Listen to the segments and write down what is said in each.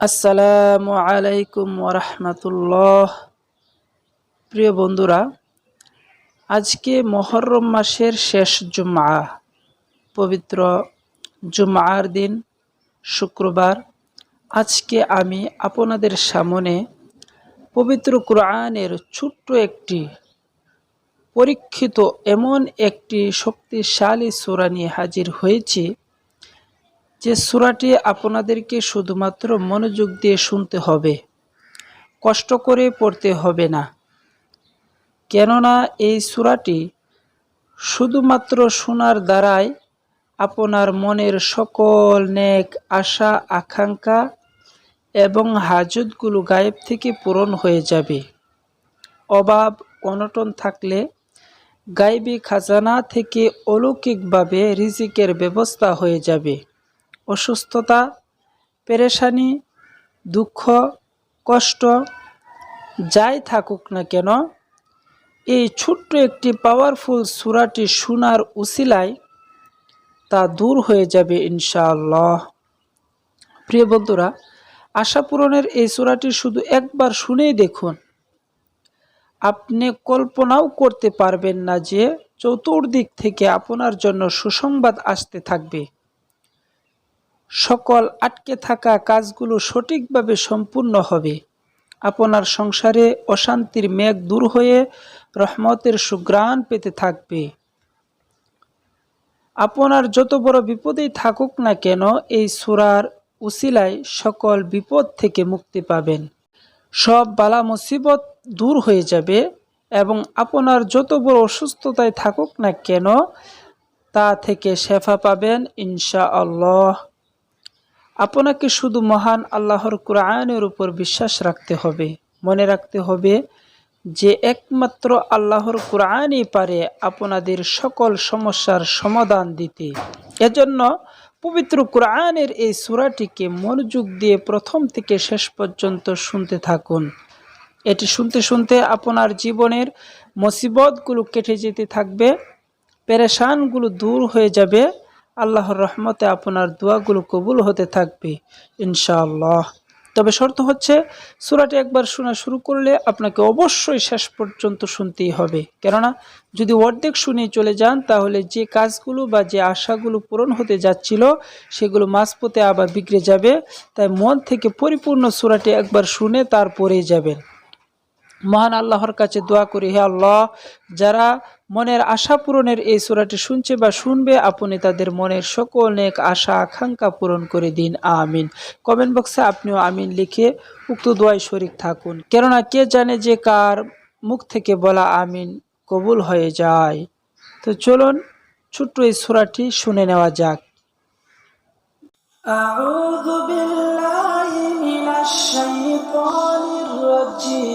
আসসালামু আলাইকুম ওরহমতুল্লাহ প্রিয় বন্ধুরা, আজকে মহরম মাসের শেষ জুমা পবিত্র জুমার দিন, শুক্রবার। আজকে আমি আপনাদের সামনে পবিত্র কোরআনের ছোট্ট একটি, পরীক্ষিত এমন একটি শক্তিশালী সূরা নিয়ে হাজির হয়েছি। যে সূরাটি আপনাদেরকে শুধুমাত্র মনোযোগ দিয়ে শুনতে হবে, কষ্ট করে পড়তে হবে না। কেননা এই সূরাটি শুধুমাত্র শোনার দ্বারাই আপনার মনের সকল নেক আশা, আকাঙ্ক্ষা এবং হাজতগুলো গায়েব থেকে পূরণ হয়ে যাবে। অভাব, অনটন থাকলে গায়েবী খাজানা থেকে অলৌকিকভাবে রিজিকের ব্যবস্থা হয়ে যাবে। অসুস্থতা, পেরেশানি, দুঃখ, কষ্ট, যাই থাকুক না কেন, এই ছোট্ট একটি পাওয়ারফুল সুরাটি শোনার উসিলায় তা দূর হয়ে যাবে ইনশাআল্লাহ। প্রিয় বন্ধুরা, আশা পূরণের এই সুরাটি শুধু একবার শুনেই দেখুন। আপনি কল্পনাও করতে পারবেন না যে চতুর্দিক থেকে আপনার জন্য সুসংবাদ আসতে থাকবে। সকল আটকে থাকা কাজগুলো সঠিকভাবে সম্পূর্ণ হবে। আপনার সংসারে অশান্তির মেঘ দূর হয়ে রহমতের সুগ্রাণ পেতে থাকবে। আপনার যত বড় বিপদেই থাকুক না কেন, এই সুরার উসিলায় সকল বিপদ থেকে মুক্তি পাবেন। সব বালা মুসিবত দূর হয়ে যাবে এবং আপনার যত বড় অসুস্থতায় থাকুক না কেন, তা থেকে শেফা পাবেন ইনশা আল্লাহ আপনাকে শুধু মহান আল্লাহর কোরআনের উপর বিশ্বাস রাখতে হবে। মনে রাখতে হবে যে একমাত্র আল্লাহর কোরআনই পারে আপনাদের সকল সমস্যার সমাধান দিতে। এজন্য পবিত্র কোরআনের এই সুরাটিকে মনোযোগ দিয়ে প্রথম থেকে শেষ পর্যন্ত শুনতে থাকুন। এটি শুনতে শুনতে আপনার জীবনের মুসিবতগুলো কেটে যেতে থাকবে, পেরেশানগুলো দূর হয়ে যাবে আল্লাহর রহমতে আপনার দোয়াগুলো কবুল হতে থাকবে, ইনশাআল্লাহ। তবে শর্ত হচ্ছে, সুরাটি একবার শোনা শুরু করলে আপনাকে অবশ্যই শেষ পর্যন্ত শুনতেই হবে। কেননা, যদি অর্ধেক শুনে চলে যান, তাহলে যে কাজগুলো বা যে আশাগুলো পূরণ হতে যাচ্ছিল, সেগুলো মাঝপথে আবার বিগড়ে যাবে। তাই মন থেকে পরিপূর্ণ সুরাটি একবার শুনে তারপরেই যাবেন। মহান আল্লাহর কাছে দোয়া করি হে আল্লাহ যারা মনের আশা পূরণের এই সুরাটি শুনছে বা শুনবে আপনি তাদের মনের সকল নেক আশা আকাঙ্ক্ষা পূরণ করে দিন আমিন কমেন্ট বক্সে আপনিও আমিন লিখে উক্ত দোয়াই শরিক থাকুন কেননা কে জানে যে কার মুখ থেকে বলা আমিন কবুল হয়ে যায় তো চলুন ছোট্ট এই সুরাটি শুনে নেওয়া যাক أعوذ بالله من الشيطان الرجيم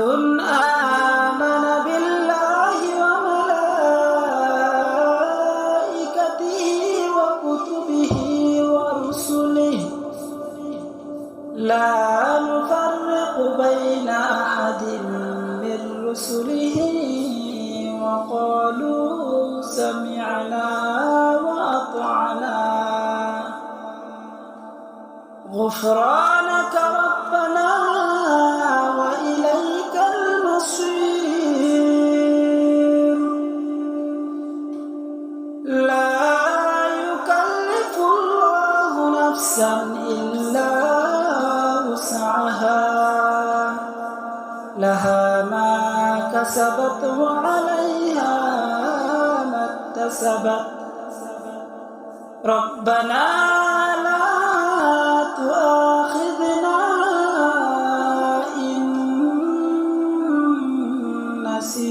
رسله وقالوا سمعنا وأطعنا. غفرانك ربنا وإليك المصير. لا يكلف الله نفسا إلا وسعها. لها كسبت وعليها ما اكتسبت. ربنا لا تؤاخذنا إن نسينا.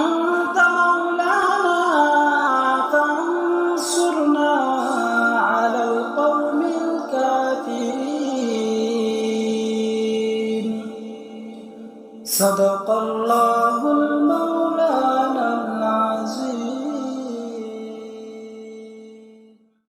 صدق الله